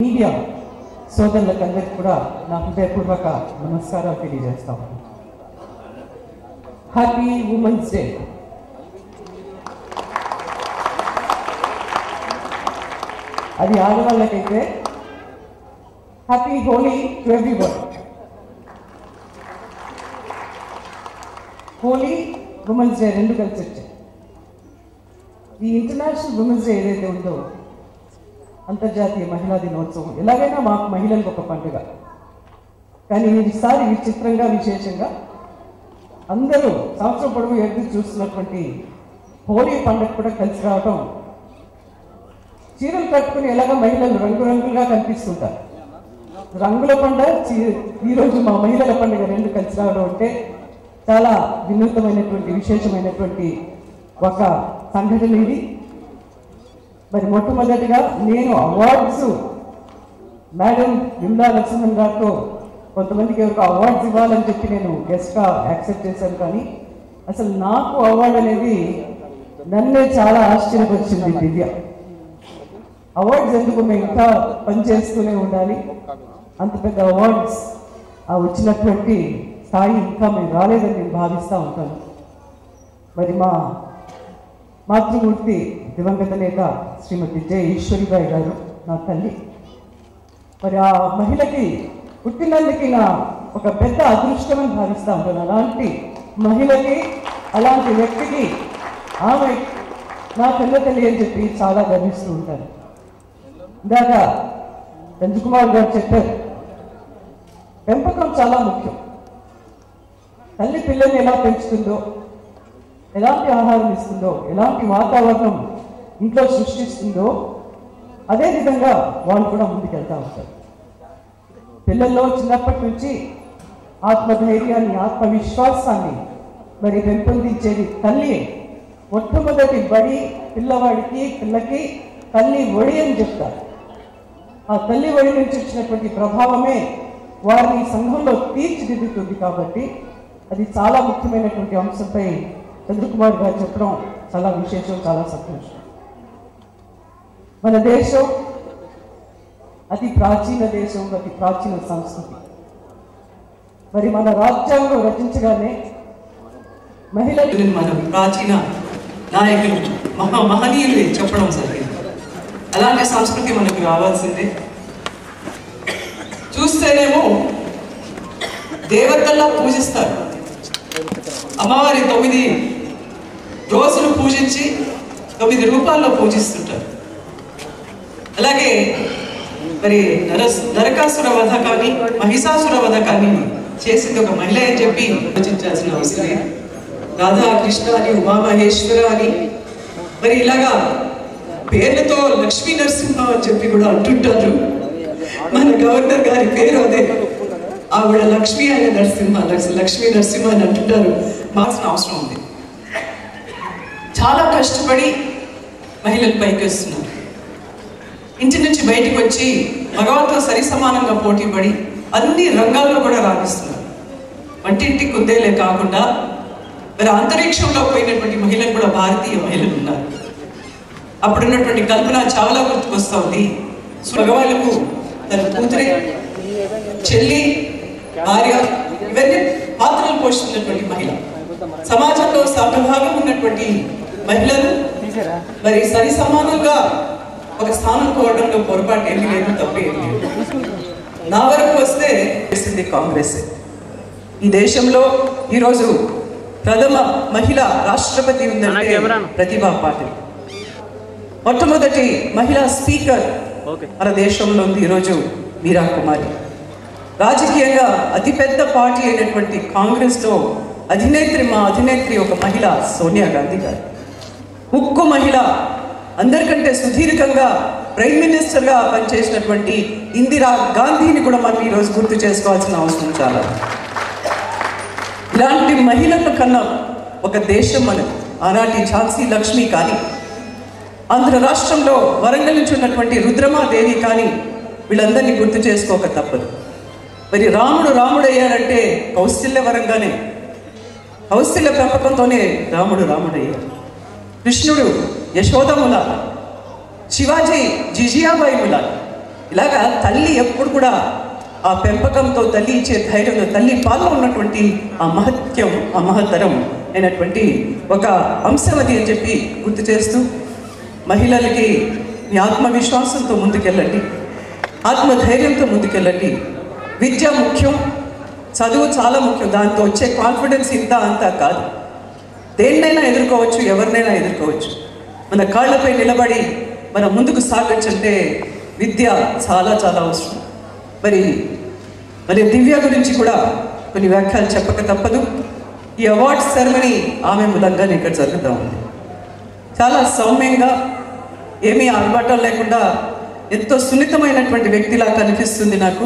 Media సోదరులకందరికీ కూడా నా హృదయపూర్వక నమస్కారాలు తెలియజేస్తాం హ్యాపీ ఉమెన్స్ డే అది ఆడవాళ్ళకైతే happy Holi to everyone Holi women's day రెండు కలిసి వచ్చాయి ఈ ఇంటర్నేషనల్ ఉమెన్స్ డే ఏదైతే ఉందో అంతర్జాతీయ మహిళా దినోత్సవం. ఎలాగైనా మాకు మహిళలకు ఒక పండుగ. కానీ ఈసారి విచిత్రంగా విశేషంగా అందరూ సంవత్సరం పొడవు ఎదురు చూస్తున్నటువంటి హోలీ పండుగ కూడా కలిసి రావడం చీరలు కట్టుకుని ఎలాగ మహిళలు రంగురంగులుగా కనిపిస్తుంటారు. రంగుల పండుగ చీ- ఈరోజు మా మహిళల పండుగ రెండు కలిసి రావడం అంటే చాలా వినూతమైనటువంటి విశేషమైనటువంటి ఒక సంఘటన ఇది. మరి మొట్టమొదటిగా నేను అవార్డ్స్ మేడం విమలా లక్ష్మణ్ గారితో కొంతమందికి ఒక అవార్డ్స్ ఇవ్వాలని చెప్పి నేను గెస్ట్గా యాక్సెప్ట్ చేశాను కానీ అసలు నాకు అవార్డు అనేది నన్నే చాలా ఆశ్చర్యపరిచింది దివ్య. అవార్డ్స్ ఎందుకు మేము ఇంకా పనిచేస్తూనే ఉండాలి? అంత పెద్ద అవార్డ్స్ ఆ వచ్చినటువంటి స్థాయి ఇంకా మేము రాలేదని నేను భావిస్తూ ఉంటాను. మరి మా మాతృమూర్తి దివంగత నేత శ్రీమతి జయ ఈశ్వరిబాయి గారు నా తల్లి. మరి ఆ మహిళకి పుట్టినందుకు నా ఒక పెద్ద అదృష్టం అని భావిస్తా ఉంటాను అలాంటి మహిళకి అలాంటి వ్యక్తికి ఆమె నా పిల్ల తల్లి అని చెప్పి చాలా గర్విస్తూ ఉంటాను ఇందాక రంజకుమార్ గారు చెప్పారు పెంపకం చాలా ముఖ్యం. తల్లి పిల్లల్ని ఎలా పెంచుతుందో ఎలాంటి ఆహారం ఇస్తుందో ఎలాంటి వాతావరణం ఇంట్లో సృష్టిస్తుందో అదే విధంగా వాళ్ళు కూడా ముందుకెళ్తా ఉంటారు. పిల్లల్లో చిన్నప్పటి నుంచి ఆత్మధైర్యాన్ని ఆత్మవిశ్వాసాన్ని మరి పెంపొందించేది తల్లి. మొట్టమొదటి బడి పిల్లవాడికి పిల్లకి తల్లి ఒడి అని చెప్తారు. ఆ తల్లి ఒడి నుంచి వచ్చినటువంటి ప్రభావమే వారిని సంఘంలో తీర్చిదిద్దుతుంది కాబట్టి అది చాలా ముఖ్యమైనటువంటి అంశంపై చంద్రకుమార్ గారు చెప్పడం చాలా విశేషం చాలా సంతోషం. మన దేశం అతి ప్రాచీన దేశం అతి ప్రాచీన సంస్కృతి. మరి మన రాజ్యాంగం రచించగానే మహిళలు మన ప్రాచీన నాయకులు మహా మహనీయులు చెప్పడం జరిగింది. అలాంటి సంస్కృతి మనకు రావాల్సిందే. చూస్తేనేమో దేవతల్లా పూజిస్తారు. అమ్మవారి తొమ్మిది పూజించి తొమ్మిది రూపాల్లో పూజిస్తుంటారు. అలాగే మరి నరస్ నరకాసుర వధ కానీ మహిషాసుర వధ కానీ చేసింది ఒక మహిళ అని చెప్పి ఆలోచించాల్సిన అవసరం రాధాకృష్ణ రాధా కృష్ణ అని ఉమామహేశ్వర అని మరి ఇలాగా పేర్లతో లక్ష్మీ నరసింహ అని చెప్పి కూడా అంటుంటారు. మన గవర్నర్ గారి పేరు అదే. ఆవిడ లక్ష్మీ అనే నరసింహ లక్ష్మీ నరసింహ అని అంటుంటారు. మార్చిన అవసరం ఉంది. చాలా కష్టపడి మహిళలు పైకి వస్తున్నారు. ఇంటి నుంచి బయటికి వచ్చి మగవాళ్ళతో సరి సమానంగా పోటీ పడి అన్ని రంగాల్లో కూడా రాణిస్తున్నారు. వంటింటి కుద్దేలే కాకుండా మరి అంతరిక్షంలో పోయినటువంటి మహిళలు కూడా భారతీయ మహిళలు ఉన్నారు. అప్పుడున్నటువంటి కల్పన చాలా గుర్తుకొస్తుంది మగవాళ్ళకు తన కూతురే చెల్లి భార్య ఇవన్నీ పాత్రలు పోషిస్తున్నటువంటి మహిళ. సమాజంలో సమభాగం ఉన్నటువంటి మహిళలు మరి సరి సమానంగా ఒక స్థానం కోవడంలో పొరపాటు ఏమీ లేదు తప్పేమీ నా వరకు వస్తే చేసింది కాంగ్రెస్. ఈ దేశంలో ఈరోజు ప్రథమ మహిళ రాష్ట్రపతి ఉందంటే ప్రతిభా పాటిల్. మొట్టమొదటి మహిళా స్పీకర్ మన దేశంలో ఉంది ఈరోజు మీరా కుమారి. రాజకీయంగా అతిపెద్ద పార్టీ అయినటువంటి కాంగ్రెస్లో అధినేత్రి మా అధినేత్రి ఒక మహిళ సోనియా గాంధీ గారు. ఉక్కు మహిళ అందరికంటే సుదీర్ఘంగా ప్రైమ్ మినిస్టర్గా పనిచేసినటువంటి ఇందిరా గాంధీని కూడా మనం ఈరోజు గుర్తు చేసుకోవాల్సిన అవసరం చాలా. ఇలాంటి మహిళల కన్నా ఒక దేశం మనకు ఆనాటి ఝాన్సీ లక్ష్మి కానీ ఆంధ్ర రాష్ట్రంలో వరంగల్ నుంచి ఉన్నటువంటి రుద్రమాదేవి కానీ వీళ్ళందరినీ గుర్తు చేసుకోక తప్పదు. మరి రాముడు రాముడు అయ్యాడంటే కౌశల్య వరంగానే కౌశల్య పెంపకంతోనే రాముడు రాముడయ్యాడు కృష్ణుడు యశోదముల శివాజీ జిజియాబాయి ముల. ఇలాగా తల్లి ఎప్పుడు కూడా ఆ పెంపకంతో తల్లి ఇచ్చే ధైర్యంతో తల్లి పాల్లో ఉన్నటువంటి ఆ మహత్యం ఆ మహత్తరం అయినటువంటి ఒక అంశం అది అని చెప్పి గుర్తు చేస్తూ మహిళలకి మీ ఆత్మవిశ్వాసంతో ముందుకెళ్ళండి. ఆత్మధైర్యంతో ముందుకెళ్ళండి. విద్య ముఖ్యం చదువు చాలా ముఖ్యం. దాంతో వచ్చే కాన్ఫిడెన్స్ ఇంత అంతా కాదు. దేన్నైనా ఎదుర్కోవచ్చు ఎవరినైనా ఎదుర్కోవచ్చు. మన కాళ్ళపై నిలబడి మనం ముందుకు సాగొచ్చంటే విద్య చాలా చాలా అవసరం. మరి మరి దివ్య గురించి కూడా కొన్ని వ్యాఖ్యలు చెప్పక తప్పదు. ఈ అవార్డ్ సెరమనీ ఆమె మూలంగా ఇక్కడ జరుగుతూ ఉంది. చాలా సౌమ్యంగా ఏమీ ఆర్భాటం లేకుండా ఎంతో సున్నితమైనటువంటి వ్యక్తిలా కనిపిస్తుంది నాకు.